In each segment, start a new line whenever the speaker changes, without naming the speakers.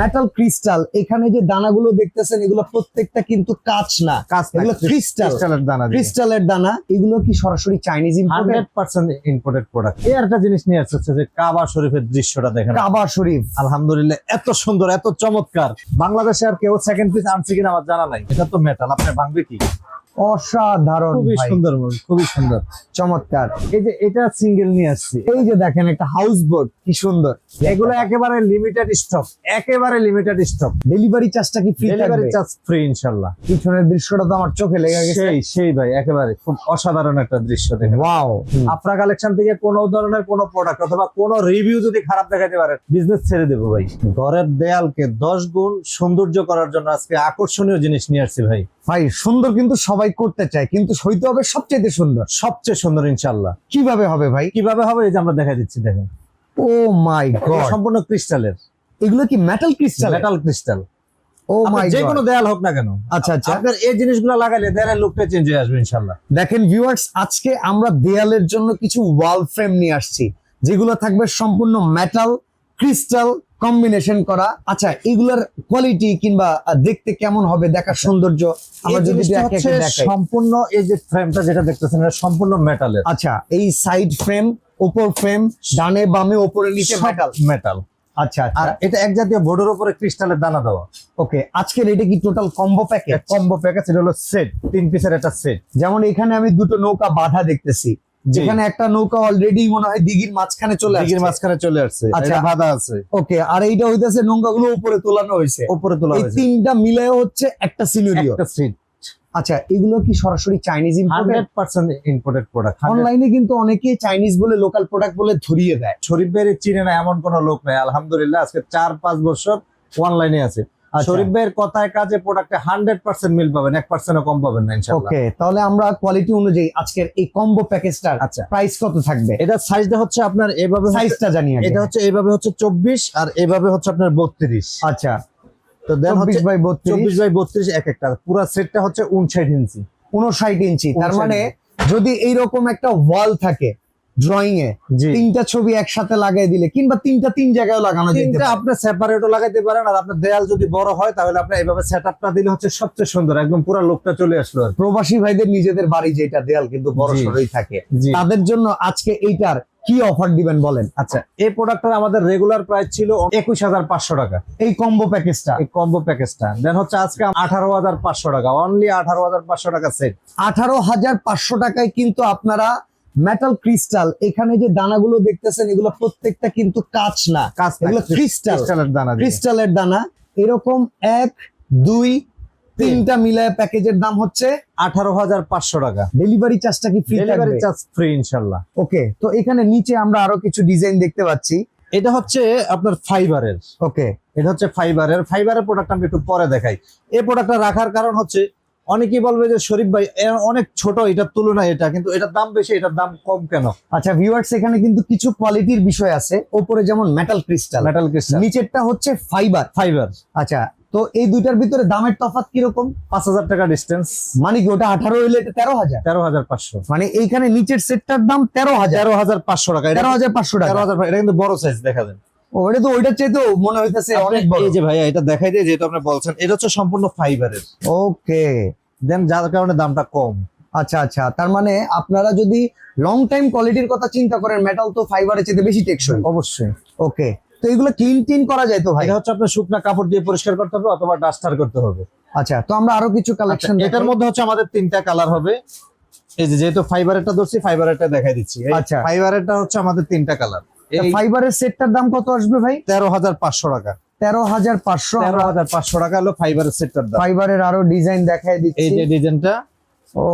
Metal crystal এখানে যে দানাগুলো দেখতেছেন এগুলো প্রত্যেকটা কিন্তু কাঁচ না।
কাজ
এগুলো ক্রিস্টাল
দানা
ক্রিস্টালের দানা এগুলো কি সরাসরি Chinese imported
percent imported product এই একটা জিনিস নিয়ে আসছে যে কাবা শরীফের দৃশ্যটা দেখেন।
কাবা শরীফ।
আলহামদুলিল্লাহ এত সুন্দর এত চমৎকার। বাংলাদেশে আর কেউ সেকেন্ড পিস আনছে কিনা আমার জানা নাই। এটা তো মেটাল আপনি ভাঙবে কি?
অসাধারণ
খুবই সুন্দর খুবই সুন্দর।
চমৎকার।
এই যে এটা সিঙ্গেল নিয়ে আসছি।
এই যে দেখেন একটা হাউস বোট কি সুন্দর।
এগুলো একেবারে লিমিটেড স্টক একেবারে লিমিটেড স্টক
ডেলিভারি চার্জটা কি ফ্রি
ডেলিভারি চার্জ ফ্রি ইনশাল্লাহ।
পিছনের দৃশ্যটা তো আমার চোখে লেগে গেছে।
সেই সেই ভাই একেবারে। খুব অসাধারণ একটা দৃশ্য দেখেন।
ওয়াও
আপনার কালেকশন থেকে কোনো ধরনের কোনো প্রোডাক্ট অথবা কোনো রিভিউ যদি খারাপ দেখাতে পারে বিজনেস ছেড়ে দেবো ভাই। ঘরের দেয়ালকে দশ গুণ সৌন্দর্য করার জন্য আজকে আকর্ষণীয় জিনিস নিয়ে আসছি ভাই।
ভাই সুন্দর কিন্তু সবাই করতে চায় কিন্তু হইতে হবে সবচেয়ে সুন্দর
সবচেয়ে সুন্দর ইনশাল্লাহ
কীভাবে হবে ভাই?
কীভাবে হবে এই যে আমরা দেখা দিচ্ছি দেখেন।
Oh my god.
সম্পূর্ণ ক্রিস্টালের।
এগুলো কি metal crystal
metal crystal
oh my
যে কোনো দেয়াল হোক না কেন
আচ্ছা আচ্ছা।
আপনার এই জিনিসগুলো লাগালে দেয়ালের লুকটা চেঞ্জ হয়ে আসবে ইনশাল্লাহ
দেখেন ভিউয়ার্স আজকে আমরা দেয়ালের জন্য কিছু ওয়াল ফ্রেম নিয়ে আসছি যেগুলো থাকবে সম্পূর্ণ মেটাল ক্রিস্টাল কম্বিনেশন করা। আচ্ছা এগুলার কোয়ালিটি কিংবা দেখতে কেমন হবে দেখার সৌন্দর্য আমরা যদি
সম্পূর্ণ এই যে ফ্রেমটা যেটা দেখতেছেন এটা সম্পূর্ণ মেটালের
আচ্ছা এই সাইড ফ্রেম উপর ফ্রেম ডানে বামে উপরে নিচে মেটাল
মেটাল
আচ্ছা
আর
আচ্ছা
এটা এক জাতীয় বোর্ডের উপরে ক্রিস্টালের দানা দেওয়া।
ওকে আজকের এটা কি total combo package
combo package এটা হলো সেট তিন পিসের একটা সেট
যেমন এখানে আমি দুটো নৌকা বাধা দেখতেছি। যেখানে একটা নৌকা অলরেডি মনে হয় দিঘির মাঝখানে চলে
দিঘির মাঝখানে চলে আসছে।
আচ্ছা।
বাধা আছে।
ওকে আর এইটা হইতাছে নৌকাগুলো উপরে তোলানো হয়েছে
উপরে তোলা হয়েছে
তিনটা মিলে হচ্ছে একটা সিনারিও।
একটা সেট
আচ্ছা এগুলো কি সরাসরি Chinese imported
percent imported product
অনলাইনে কিন্তু অনেকেই চাইনিজ বলে লোকাল প্রোডাক্ট বলে ধরিয়ে দেয়।
শরীফ ভাইয়ের চিনে না এমন কোন লোক নাই। আলহামদুলিল্লাহ আজকে চার পাঁচ বছর অনলাইনে আছে। শরীফ ভাইয়ের কথায় কাজে প্রোডাক্টে হান্ড্রেড পার্সেন্ট মিল পাবেন এক পার্সেন্টও কম পাবেন না
ওকে তাহলে আমরা কোয়ালিটি অনুযায়ী আজকের এই কম্বো প্যাকেজটার
আচ্ছা।
প্রাইস কত থাকবে?
এটা সাইজটা হচ্ছে আপনার এভাবে
সাইজটা জানি।
এটা হচ্ছে এভাবে হচ্ছে চব্বিশ আর এভাবে হচ্ছে আপনার বত্রিশ।
আচ্ছা।
তো দেন হচ্ছে
বাই বত্রিশ।
চব্বিশ বাই বত্রিশ এক একটা পুরো সেটটা হচ্ছে উনষাট ইঞ্চি।
উনষাট ইঞ্চি তার মানে যদি এইরকম একটা ওয়াল থাকে ড্রয়িং এ তিনটা ছবি একসাথে লাগাই দিলে কিংবা তিনটা তিন জায়গায় লাগানো যেতে পারে।
আপনি সেপারেটও লাগাইতে পারেন আর আপনার দেয়াল যদি বড় হয় তাহলে আপনি এইভাবে সেটআপটা দিলে হচ্ছে সবচেয়ে সুন্দর একদম পুরো লোকটা চলে আসলো আর
প্রবাসী ভাইদের নিজেদের বাড়ি যেটা দেয়াল কিন্তু বড় সরই থাকে। তাদের জন্য আজকে এইটার কি অফার দিবেন বলেন?
আচ্ছা এই প্রোডাক্টটার আমাদের রেগুলার প্রাইস ছিল একুশ হাজার পাঁচশো টাকা।
এই কম্বো প্যাকেজটা
এই কম্বো প্যাকেজটা দেন হচ্ছে আজকে আঠারো হাজার পাঁচশো টাকা অনলি আঠারো হাজার পাঁচশো টাকা সেট
আঠারো হাজার পাঁচশো টাকায় কিন্তু আপনারা মেটাল ক্রিস্টাল এখানে যে দানাগুলো দেখতেছেন এগুলো প্রত্যেকটা কিন্তু কাঁচ না। এগুলো ক্রিস্টাল
দানা
ক্রিস্টালের দানা। এরকম এক দুই তিনটা মিলায় প্যাকেজের দাম হচ্ছে
আঠারো হাজার পাঁচশো টাকা।
ডেলিভারি চার্জটা কি ফ্রি
ডেলিভারি চার্জ ফ্রি ইনশাল্লাহ।
ওকে তো এখানে নিচে আমরা আরও কিছু ডিজাইন দেখতে পাচ্ছি।
এটা হচ্ছে আপনার ফাইবারের
ওকে
এটা হচ্ছে ফাইবারের ফাইবারের প্রোডাক্ট আমি একটু পরে দেখাই। এই প্রোডাক্টটা রাখার কারণ হচ্ছে অনেকেই বলবে যে শরীফ ভাই অনেক ছোট এটার তুলনায় এটা কিন্তু এটার দাম বেশি এটার দাম কম কেন?
আচ্ছা ভিউয়ার্স এখানে কিন্তু কিছু কোয়ালিটির বিষয় আছে। ওপরে যেমন মেটাল ক্রিস্টাল
মেটাল ক্রিস্টাল
নিচেরটা হচ্ছে ফাইবার
ফাইবার
আচ্ছা তো এই দুইটার ভিতরে দামের তফাৎ কীরকম?
পাঁচ হাজার টাকা ডিস্টেন্স
মানে কি ওটা আঠারো হইলে এটা তেরো হাজার?
তেরো হাজার পাঁচশো।
মানে এইখানে নিচের সেটটার দাম তেরো হাজার।
তেরো হাজার পাঁচশো টাকা।
তেরো হাজার পাঁচশো টাকা।
তেরো হাজার এটা কিন্তু বড় সাইজ দেখা
ও, ওটা তো ওইটার চাইতেও মনে হইতেছে অনেক বড়।
এই যে ভাইয়া এটা দেখাই দিয়ে যেটা আপনি বলছেন এটা হচ্ছে সম্পূর্ণ ফাইবারের
ওকে
দেন যার কারণে দামটা কম।
আচ্ছা আচ্ছা তার মানে আপনারা যদি লং টাইম কোয়ালিটির কথা চিন্তা করেন মেটাল তো ফাইবারের চাইতে বেশি টেকসই।
অবশ্যই।
ওকে তো এগুলো ক্লিন টিন করা যায় তো ভাই?
এটা হচ্ছে আপনার শুকনা কাপড় দিয়ে পরিষ্কার করতে হবে অথবা ডাস্টার করতে হবে।
আচ্ছা তো আমরা আরও কিছু
আচ্ছা,
কালেকশন
এটার মধ্যে হচ্ছে আমাদের তিনটা কালার হবে। এই যে যেহেতু ফাইবারেরটা ধরছি ফাইবারেরটা দেখাই দিচ্ছি।
আচ্ছা।
ফাইবারেরটা হচ্ছে আমাদের তিনটা কালার
ফাইবারের সেটটার দাম কত আসবে ভাই?
তেরো হাজার পাঁচশো টাকা।
তেরো হাজার পাঁচশো
তেরো হাজার পাঁচশো টাকা হলো ফাইবারের সেটটার দাম।
ফাইবারের আরও ডিজাইন দেখাই
এই যে ডিজাইনটা
ও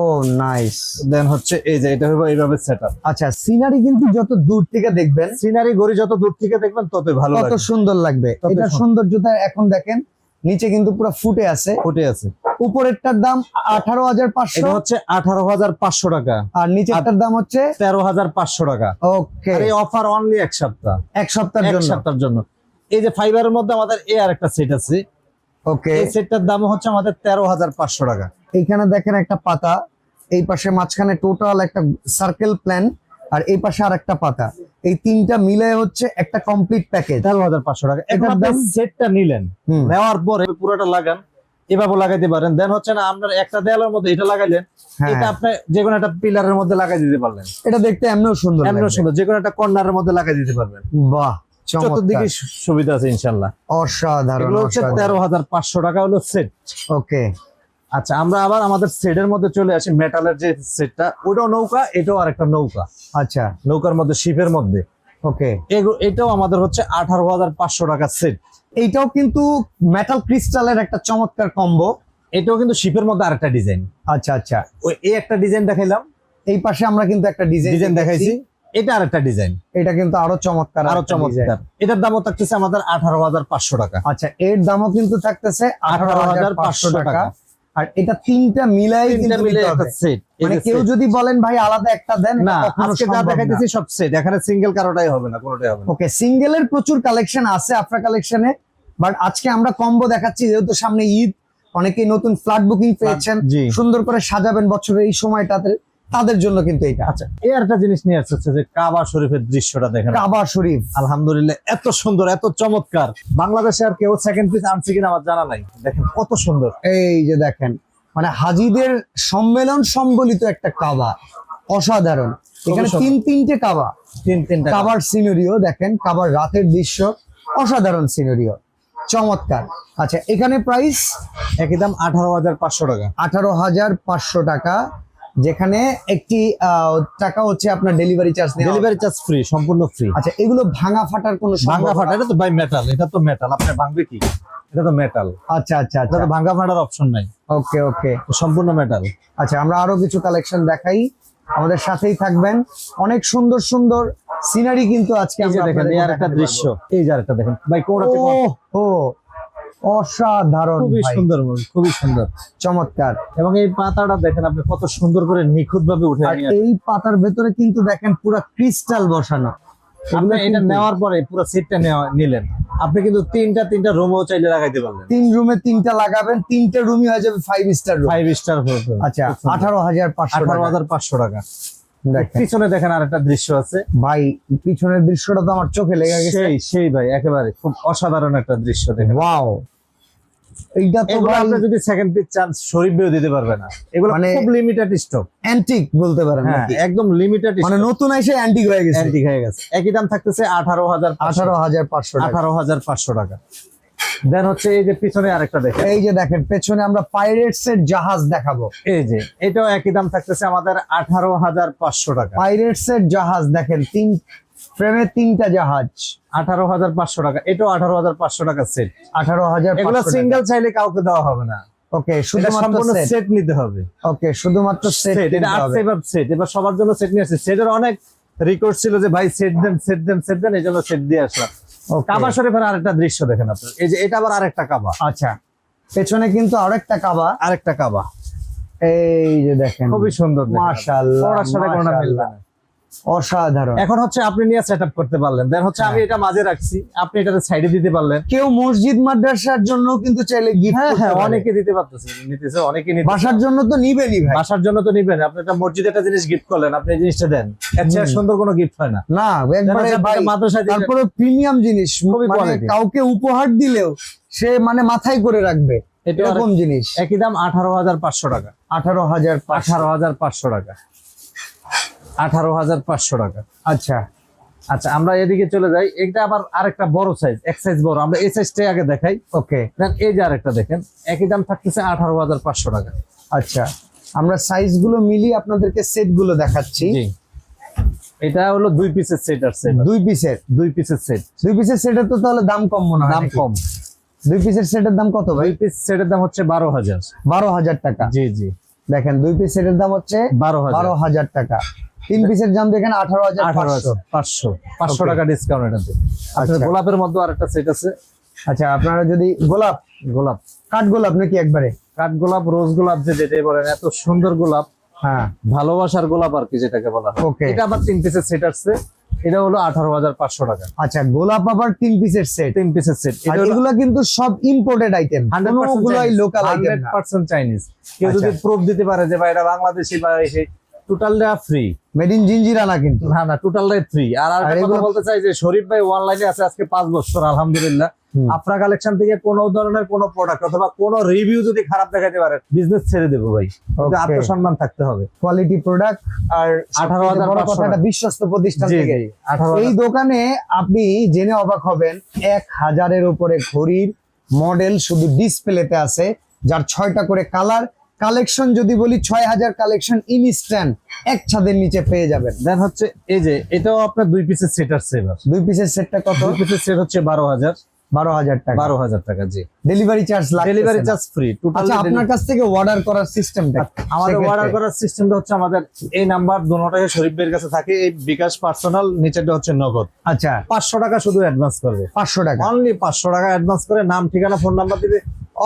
নাইস
দেন হচ্ছে এই যে এটা হবে এইভাবে সেট আপ
আচ্ছা সিনারি কিন্তু যত দূর থেকে দেখবেন
সিনারি গড়ি যত দূর থেকে দেখবেন তত ভালো
কত সুন্দর লাগবে।
তত
এটা
সুন্দর।
সৌন্দর্যতা এখন দেখেন নিচে কিন্তু পুরো ফুটে আছে।
ফুটে আছে।
উপরেরটার দাম আঠারো হাজার পাঁচশো।
এটা হচ্ছে আঠারো হাজার পাঁচশো টাকা।
আর নিচেরটার দাম হচ্ছে
তেরো হাজার পাঁচশো টাকা।
ওকে।
এই অফার অনলি এক সপ্তাহ।
এক সপ্তাহের
এক
জন্য।
সপ্তাহের জন্য। এই যে ফাইবারের মধ্যে আমাদের এ আর একটা সেট আছে।
ওকে।
এই সেটটার দাম হচ্ছে আমাদের তেরো হাজার পাঁচশো টাকা।
এইখানে দেখেন একটা পাতা। এই পাশে মাঝখানে টোটাল একটা সার্কেল প্ল্যান আর এই পাশে আর একটা পাতা। এই তিনটা মিলে হচ্ছে একটা কমপ্লিট প্যাকেজ
তেরো হাজার পাঁচশো টাকা। এখন সেটটা নিলেন। নেওয়ার পরে পুরোটা লাগান। এভাবে লাগাইতে পারেন। দেন হচ্ছে না আপনার একটা দেয়ালের মধ্যে এটা লাগাইলেন
হ্যাঁ।
এটা আপনি যে কোনো একটা পিলারের মধ্যে লাগাই দিতে পারলেন।
এটা দেখতে এমনিও সুন্দর
সুন্দর যে কোনো একটা কর্নারের মধ্যে লাগাই দিতে পারবেন।
বাহ
চতুর্দিকে সুবিধা আছে ইনশাল্লাহ।
অসাধারণ
হচ্ছে তেরো হাজার পাঁচশো টাকা হলো সেট
ওকে
আচ্ছা আমরা আবার আমাদের সেটের মধ্যে চলে আসি মেটালের যে সেটটা ওটাও নৌকা এটাও আরেকটা নৌকা।
আচ্ছা।
নৌকার মধ্যে শিপের মধ্যে।
ওকে।
এটাও আমাদের হচ্ছে আঠারো হাজার পাঁচশো টাকা সেট
এইটাও কিন্তু মেটাল ক্রিস্টালের একটা চমৎকার কম্বো
এটাও কিন্তু শিপের মধ্যে আরেকটা ডিজাইন
আচ্ছা আচ্ছা।
ওই এই একটা ডিজাইন দেখাইলাম।
এই পাশে আমরা কিন্তু একটা ডিজাইন
ডিজাইন দেখাইছি। এটা আর একটা ডিজাইন
এটা কিন্তু আরও চমৎকার আরও।
চমৎকার। এটার দামও থাকতেছে আমাদের আঠারো হাজার পাঁচশো টাকা।
আচ্ছা এর দামও কিন্তু থাকতেছে আঠারো হাজার পাঁচশো টাকা। আর এটা তিনটা মিলাই
তিনটা মিলে একটা সেট
মানে কেউ যদি বলেন ভাই আলাদা একটা দেন
না আজকে যা। দেখাইতেছি সব সেট এখানে সিঙ্গেল কারোটাই হবে না কোনোটাই হবে না।
ওকে সিঙ্গেলের প্রচুর কালেকশন আছে আপনার কালেকশনে বাট আজকে আমরা কম্বো দেখাচ্ছি যেহেতু সামনে ঈদ অনেকেই নতুন ফ্ল্যাট বুকিং পেয়েছেন সুন্দর করে সাজাবেন বছরের এই সময়টাতে। তাদের জন্য কিন্তু এটা
আচ্ছা এই একটা জিনিস নিয়ে আসছে যে কাবা শরীফের দৃশ্যটা দেখেন।
কাবা শরীফ।
আলহামদুলিল্লাহ এত সুন্দর এত চমৎকার। বাংলাদেশে আর কেউ সেকেন্ড পিস আনছে কিনা আমার জানা নাই। দেখেন কত সুন্দর।
এই যে দেখেন মানে হাজিদের সম্মেলন সম্বলিত একটা কাবা। অসাধারণ। এখানে তিন তিনটে কাবা।
তিন তিনটা
কাবার সিনারিও দেখেন কাবার রাতের দৃশ্য অসাধারণ সিনারিও চমৎকার। আচ্ছা এখানে প্রাইস
একই দাম আঠারো হাজার পাঁচশো টাকা।
আঠারো হাজার পাঁচশো টাকা। যেখানে একটি টাকা হচ্ছে আপনার delivery charge
delivery charge free সম্পূর্ণ ফ্রি
আচ্ছা এগুলো ভাঙা ফাটার কোনো ভাঙা
ফাটা এটা তো বাই মেটাল এটা তো মেটাল আপনি ভাঙবে কি? এটা তো মেটাল
আচ্ছা আচ্ছা
এটা
আচ্ছা।
তো ভাঙ্গা ফাটার অপশন নাই।
ওকে ওকে।
সম্পূর্ণ মেটাল
আচ্ছা আমরা আরও কিছু কালেকশন দেখাই। আমাদের সাথেই থাকবেন। অনেক সুন্দর সুন্দর সিনারি কিন্তু আজকে আমরা
দেখেন এই আর একটা দৃশ্য। এই যে আরেকটা দেখেন। ভাই কোনটা
ও ও। অসাধারণ
খুবই সুন্দর খুবই সুন্দর।
চমৎকার।
এবং এই পাতাটা দেখেন আপনি কত সুন্দর করে নিখুঁত ভাবে উঠে।
এই পাতার ভেতরে কিন্তু দেখেন পুরো ক্রিস্টাল বসানো।
আপনি এটা নেওয়ার পরে পুরো সেটটা নেওয়া নিলেন। আপনি কিন্তু তিনটা তিনটা রুমও চাইলে লাগাইতে
তিন রুমে তিনটা লাগাবেন তিনটে রুমই হয়ে যাবে ফাইভ স্টার
ফাইভ স্টার
আচ্ছা আঠারো হাজার পাঁচশো
আঠারো
টাকা।
হাজার পাঁচশো টাকা। পিছনে দেখেন আর একটা দৃশ্য আছে।
ভাই পিছনের দৃশ্যটা তো আমার চোখে লেগে গেছে।
সেই সেই ভাই একেবারে খুব অসাধারণ একটা দৃশ্য দেখেন।
ওয়াও। এইটা তো
আপনি যদি সেকেন্ড পিস চান্স শরীফ বেও দিতে পারবে না। এগুলো
মানে-
খুব লিমিটেড স্টক
অ্যান্টিক বলতে পারেন
হ্যাঁ? একদম লিমিটেড
মানে নতুন এসে অ্যান্টিক হয়ে গেছে।
অ্যান্টিক হয়ে গেছে। একই দাম থাকতেছে আঠারো হাজার
আঠারো হাজার পাঁচশো টাকা।
আঠারো হাজার পাঁচশো টাকা। দেন হচ্ছে এই যে পিছনে আরেকটা দেখেন।
এই যে দেখেন পেছনে আমরা পাইরেটস এর জাহাজ দেখাবো।
এই যে এটাও একই দাম থাকতেছে আমাদের আঠারো হাজার পাঁচশো টাকা।
পাইরেটস এর জাহাজ দেখেন তিন ফ্রেমে তিনটা জাহাজ।
আঠারো হাজার পাঁচশো টাকা এটাও আঠারো হাজার পাঁচশো টাকা সেট
আঠারো হাজার
এগুলো সিঙ্গেল চাইলে কাউকে দেওয়া হবে না।
ওকে শুধুমাত্র সেট
নিতে হবে।
ওকে শুধুমাত্র সেট
এটা আসছে এবার সেট এবার সবার জন্য সেট নিয়ে আসছে সেটের অনেক রিকোয়েস্ট ছিল যে ভাই সেট দেন সেট দেন সেট দেন এই জন্য সেট দিয়ে আসলাম। কাবা শরীফের আরেকটা দৃশ্য দেখেন আপনার এই যে এটা আবার আরেকটা কাবা।
আচ্ছা। পেছনে কিন্তু আরেকটা কাবা
আরেকটা কাবা।
এই যে দেখেন।
খুবই সুন্দর।
মাশাআল্লাহ
পড়াশোনা কোনো মিলবে না।
অসাধারণ।
এখন হচ্ছে আপনি নিয়ে সেট আপ করতে পারলেন। দেন হচ্ছে আমি এটা মাঝে রাখছি আপনি এটাতে সাইডে দিতে পারলেন।
কেউ মসজিদ মাদ্রাসার জন্য কিন্তু চাইলে গিফট
হ্যাঁ হ্যাঁ
অনেকে
দিতে পারতেছে নিতেছে অনেকে নিতে
বাসার জন্য তো নিবেনই ভাই।
বাসার জন্য তো নিবেন আপনি একটা মসজিদে একটা জিনিস গিফট করলেন আপনি এই জিনিসটা দেন। চেয়ে সুন্দর কোনো গিফট হয় না।
না একবারে ভাই
মাদ্রাসায়
তারপরে প্রিমিয়াম জিনিস
খুবই
মানে কাউকে উপহার দিলেও সে মানে মাথায় করে রাখবে।
এটা
এরকম জিনিস।
একই দাম আঠারো হাজার পাঁচশো টাকা।
আঠারো হাজার
আঠারো হাজার পাঁচশো টাকা। আঠারো হাজার পাঁচশো টাকা।
আচ্ছা
আচ্ছা আমরা এদিকে চলে যাই। এটা আবার আরেকটা বড় সাইজ এক সাইজ বড়। আমরা এই সাইজটাই আগে দেখাই।
ওকে
এই যে আরেকটা দেখেন একই দাম থাকতেছে আঠারো হাজার পাঁচশো টাকা।
আচ্ছা আমরা সাইজগুলো মিলিয়ে আপনাদেরকে সেটগুলো দেখাচ্ছি।
এটা হলো দুই পিসের সেট আর সেট
দুই পিসের
দুই পিসের সেট
দুই পিসের সেটের তো তাহলে দাম কম মনে হয়
দাম কম।
দুই পিসের সেটের দাম কত ভাই?
দুই পিস সেটের দাম হচ্ছে বারো হাজার।
বারো হাজার টাকা।
জি জি।
দেখেন দুই পিস সেটের দাম হচ্ছে
বারো
বারো
হাজার
টাকা। তিন পিসের দাম দেখেন আঠারো হাজার
আঠারো হাজার পাঁচশো। পাঁচশো টাকা ডিসকাউন্ট এটাতে
আচ্ছা।
গোলাপের মধ্যে আরেকটা সেট আছে।
আচ্ছা আপনারা যদি গোলাপ
গোলাপ।
কাঠ গোলাপ নাকি একবারে?
কাঠ গোলাপ রোজ গোলাপ যে যেটাই বলেন এত সুন্দর গোলাপ।
হ্যাঁ।
ভালোবাসার গোলাপ আর কি যেটাকে বলা হয়। এটা আবার তিন পিসের সেট আসছে। এটা হলো আঠারো হাজার পাঁচশো টাকা।
আচ্ছা গোলাপ আবার তিন পিসের সেট
তিন পিসের সেট
এগুলো কিন্তু সব ইম্পোর্টেড আইটেম কোনগুলোই লোকাল
হান্ড্রেড পার্সেন্ট চাইনিজ কেউ যদি
আচ্ছা।
প্রুফ দিতে পারে যে ভাই এটা বাংলাদেশি বা এসে টোটালটা ফ্রি
মেড ইন জিঞ্জিরা না কিন্তু।
না না টোটালটাই ফ্রি আর
আর
কথা বলতে চাই যে শরীফ ভাই অনলাইনে আছে আজকে পাঁচ বছর আলহামদুলিল্লাহ।
হুম।
আপনার কালেকশন থেকে কোনো ধরনের কোনো প্রোডাক্ট অথবা কোনো রিভিউ যদি খারাপ দেখাতে পারে বিজনেস ছেড়ে দেবো ভাই। আত্মসম্মান থাকতে হবে।
কোয়ালিটি প্রোডাক্ট আর
18,500
বড় কথা একটা বিশ্বস্ত প্রতিষ্ঠান থেকে
আঠারো
এই দোকানে আপনি জেনে অবাক হবেন এক হাজারের উপরে ঘড়ির মডেল শুধু ডিসপ্লেতে আছে যার ছয়টা করে কালার কালেকশন যদি বলি ছয় হাজার কালেকশন ইনস্ট্যান্ট এক ছাদের নিচে পেয়ে যাবেন।
দেন হচ্ছে এই যে এটাও আপনার দুই পিসের সেট আসছে এবার
দুই পিসের সেটটা কত?
দুই পিসের সেট হচ্ছে বারো হাজার।
বারো হাজার টাকা।
বারো হাজার টাকা জি।
Delivery charge
delivery charge free
আচ্ছা আপনার কাছ থেকে অর্ডার করার সিস্টেমটা
আমাদের অর্ডার করার সিস্টেমটা হচ্ছে আমাদের এই নাম্বার দুটোটাই শরীফ ভাইয়ের কাছে থাকে এই বিকাশ পার্সোনাল নিচেটা হচ্ছে নগদ।
আচ্ছা।
পাঁচশো টাকা শুধু অ্যাডভান্স করবে।
পাঁচশো টাকা।
অনলি পাঁচশো টাকা অ্যাডভান্স করে নাম ঠিকানা ফোন নাম্বার দিবে।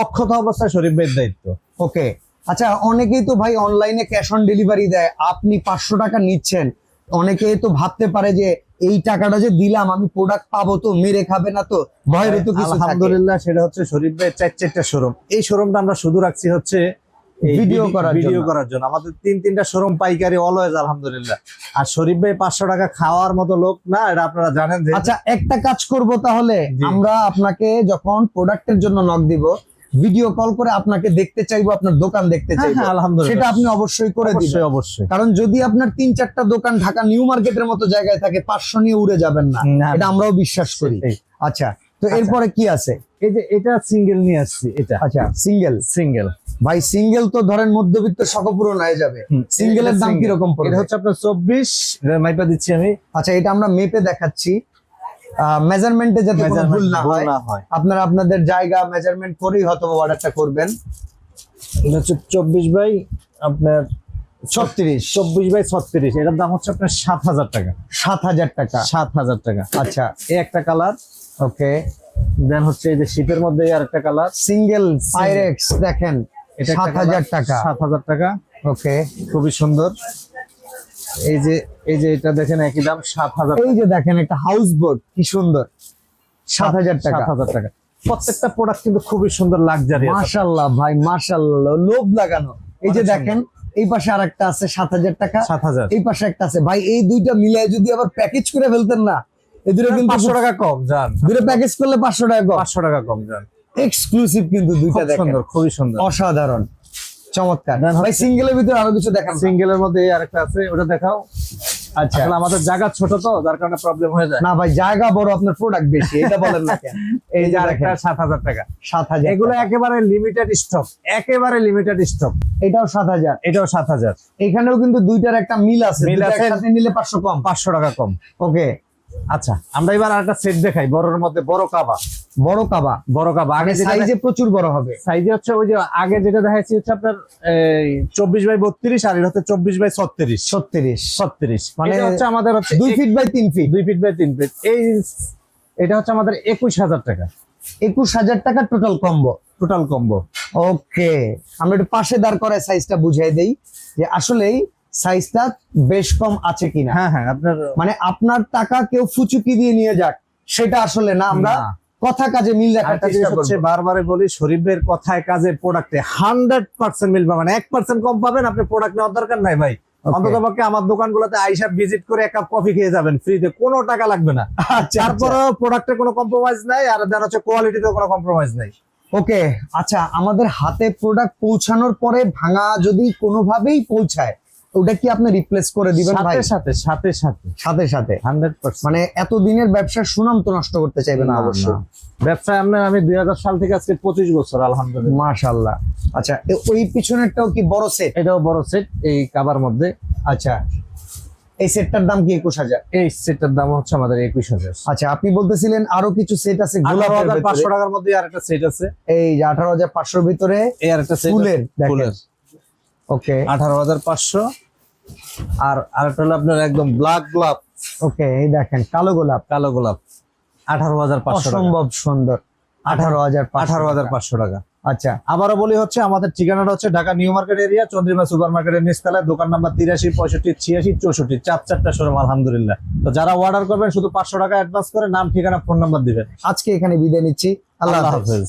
অক্ষত অবস্থায় শরীফ ভাইয়ের দায়িত্ব।
ওকে আচ্ছা অনেকেই তো ভাই অনলাইনে ক্যাশ অন ডেলিভারি দেয় আপনি পাঁচশো টাকা নিচ্ছেন। অনেকেই তো ভাবতে পারে যে এই টাকাটা যে দিলাম আমি প্রোডাক্ট পাবো তো মেরে খাবে না তো ভয়ের তো কিছু।
আলহামদুলিল্লাহ সেটা হচ্ছে শরীফ ভাইয়ের চার চারটা শোরুম এই শোরুমটা আমরা শুধু রাখছি হচ্ছে ভিডিও
করার
ভিডিও করার জন্য। আমাদের তিন তিনটা শোরুম পাইকারি অলওয়েজ আলহামদুলিল্লাহ। আর শরীফ ভাই পাঁচশো টাকা খাওয়ার মতো লোক না এটা আপনারা জানেন যে
আচ্ছা একটা কাজ করব তাহলে। আমরা আপনাকে যখন প্রোডাক্টের জন্য নক দিব ভিডিও কল করে আপনাকে দেখতে চাইব আপনার দোকান দেখতে
হ্যাঁ,
চাইব।
হ্যাঁ, আলহামদুলিল্লাহ।
সেটা আপনি অবশ্যই করে দিবেন।
অবশ্যই।
কারণ যদি আপনার তিন চারটা দোকান ঢাকা নিউ মার্কেটের মতো জায়গায় থাকে পাঁচশো নিয়ে উড়ে যাবেন না। এটা আমরাও বিশ্বাস করি। আচ্ছা তো
আচ্ছা।
এরপরে কি আছে?
এই যে এটা সিঙ্গেল নিয়ে আসছি এটা।
আচ্ছা সিঙ্গেল
সিঙ্গেল
ভাই সিঙ্গেল তো ধরেন মধ্যবিত্ত সকপূরণ হয়ে যাবে। সিঙ্গেলের দাম কীরকম
এটা
পড়বে
হচ্ছে আপনার চব্বিশ মাইপা দিচ্ছি আমি।
আচ্ছা এটা আমরা মেপে দেখাচ্ছি। মেজারমেন্টে যাতে কোনো ভুল না হয় আপনারা আপনাদের জায়গা মেজারমেন্ট করেই হয়তো অর্ডারটা করবেন।
এটা হচ্ছে চব্বিশ বাই আপনার
ছত্রিশ।
চব্বিশ বাই ছত্রিশ। এটার দাম হচ্ছে আপনার সাত হাজার টাকা।
সাত হাজার টাকা।
সাত হাজার টাকা।
আচ্ছা
এই একটা কালার
ওকে।
দেন হচ্ছে এই যে শীতের মধ্যে আর একটা কালার
সিঙ্গেল পাইরেক্স দেখেন
এটা
সাত হাজার টাকা।
সাত হাজার টাকা।
ওকে।
খুবই সুন্দর। এই যে এই যে এটা দেখেন একই দাম সাত হাজার
এই যে দেখেন একটা হাউস বোট কি সুন্দর। সাত হাজার টাকা।
সাত হাজার টাকা। প্রত্যেকটা প্রোডাক্ট কিন্তু খুবই সুন্দর লাক্সারি
মাশাল্লাহ ভাই মাশাল্লাহ লোভ লাগানো। এই যে দেখেন এই পাশে আর একটা আছে সাত হাজার টাকা।
সাত হাজার।
এই পাশে একটা আছে। ভাই এই দুইটা মিলাই যদি আবার প্যাকেজ করে ফেলতেন না এই দুটো কিন্তু
পাঁচশো টাকা কম যান
দুটো প্যাকেজ করলে পাঁচশো টাকা
পাঁচশো টাকা কম যান
এক্সক্লুসিভ কিন্তু দুইটা দেখেন।
সুন্দর খুবই সুন্দর।
অসাধারণ। চমৎকার। ভাই সিঙ্গেলের ভিতরে আরও কিছু দেখান।
সিঙ্গেলের মধ্যে আরেকটা আছে ওটা দেখাও।
আচ্ছা।
আমাদের জায়গা ছোট তো যার কারণে প্রবলেম হয়ে যায়।
না ভাই জায়গা বড় আপনার প্রোডাক্ট বেশি এটা বলেন না কেন।
এই যে আরেকটা
দেখেন।
সাত হাজার টাকা।
সাত হাজার
এগুলো একেবারে লিমিটেড স্টক একেবারে লিমিটেড স্টক
এটাও সাত হাজার।
এটাও সাত হাজার।
এখানেও কিন্তু দুইটার একটা মিল আছে।
মিল আছে।
নিলে পাঁচশো কম।
পাঁচশো টাকা কম।
ওকে
আচ্ছা আমরা এবার আরেকটা সেট দেখাই বড়র মধ্যে বড় কাবা।
বড় কাবা
বড় কাবা। আগে
সাইজে প্রচুর বড় হবে।
সাইজে হচ্ছে ওই যে আগে যেটা দেখাচ্ছি হচ্ছে আপনার এই চব্বিশ বাই বত্রিশ আর এটা হচ্ছে চব্বিশ বাই ছত্রিশ।
ছত্রিশ।
ছত্রিশ।
মানে
মানে হচ্ছে আমাদের হচ্ছে
দুই ফিট বাই তিন ফিট
দুই ফিট বাই তিন ফিট এই এটা হচ্ছে আমাদের একুশ হাজার টাকা।
একুশ হাজার টাকা total combo
total combo
okay আমরা একটু পাশে দাঁড় করে সাইজটা বুঝিয়ে দেই যে আসলেই সাইজটা বেশ কম আছে কিনা।
হ্যাঁ হ্যাঁ আপনার
মানে আপনার টাকা কেউ ফুচুকি দিয়ে নিয়ে যাক সেটা আসলে না। আমরা কথা কাজে মিল রাখার চেষ্টা করব।
বারবারে বলি শরীফের কথায় কাজে প্রোডাক্টে হান্ড্রেড পার্সেন্ট মিল পাবেন। এক পার্সেন্ট কম পাবেন আপনি প্রোডাক্ট নেওয়ার দরকার নাই ভাই। অন্তত পক্ষে আমার দোকানগুলোতে আইসা ভিজিট করে এক কাপ কফি খেয়ে যাবেন ফ্রিতে কোনো টাকা লাগবে না।
আচ্ছা
তারপরে প্রোডাক্টে কোনো কম্প্রোমাইজ নাই আর দেন হচ্ছে কোয়ালিটিতে কোনো কম্প্রোমাইজ নাই।
ওকে আচ্ছা আমাদের হাতে প্রোডাক্ট পৌঁছানোর পরে ভাঙা যদি কোনোভাবেই পৌঁছায় ওটা কি আপনি রিপ্লেস করে দিবেন ভাই?
সাথে সাথে সাথে। সাথে
সাথে। সাথে
হান্ড্রেড পার্সেন্ট
মানে এত দিনের ব্যবসার সুনাম তো নষ্ট করতে চাইবেন না অবশ্যই।
ব্যবসায় আপনার আমি দুই হাজার সাল থেকে আজকে পঁচিশ বছর আলহামদুলিল্লাহ।
মাশাল্লাহ আচ্ছা ওই পিছনেরটাও কি বড় সেট
এটাও বড় সেট এই কাবার মধ্যে।
আচ্ছা এই সেটটার দাম কি একুশ হাজার?
এই সেটটার দাম হচ্ছে আমাদের একুশ হাজার।
আচ্ছা আপনি বলতেছিলেন আরও কিছু সেট আছে
আঠারো হাজার পাঁচশো টাকার মধ্যে আর একটা সেট আছে।
এই যে আঠারো হাজার পাঁচশোর ভিতরে
এই আর একটা সেট
ফুলের
ফুলের।
ওকে
আঠারো হাজার পাঁচশো আর আরেকটা হলো আপনার একদম ব্ল্যাক গোলাপ।
ওকে এই দেখেন কালো গোলাপ।
কালো গোলাপ। আঠারো হাজার পাঁচশো
অসম্ভব সুন্দর। আঠারো হাজার
আঠারো হাজার পাঁচশো টাকা।
আচ্ছা।
আবারও বলি হচ্ছে আমাদের ঠিকানাটা হচ্ছে Dhaka new market area Chandrima super মার্কেটের নিচতলায় দোকান নাম্বার তিরাশি পঁয়ষট্টি ছিয়াশি চৌষট্টি চার চারটা শোরুম আলহামদুলিল্লাহ। তো যারা অর্ডার করবেন শুধু পাঁচশো টাকা অ্যাডভান্স করে নাম ঠিকানা ফোন নাম্বার দিবেন।
আজকে এখানে বিদায় নিচ্ছি। আল্লাহ হাফেজ।
হাফেজ।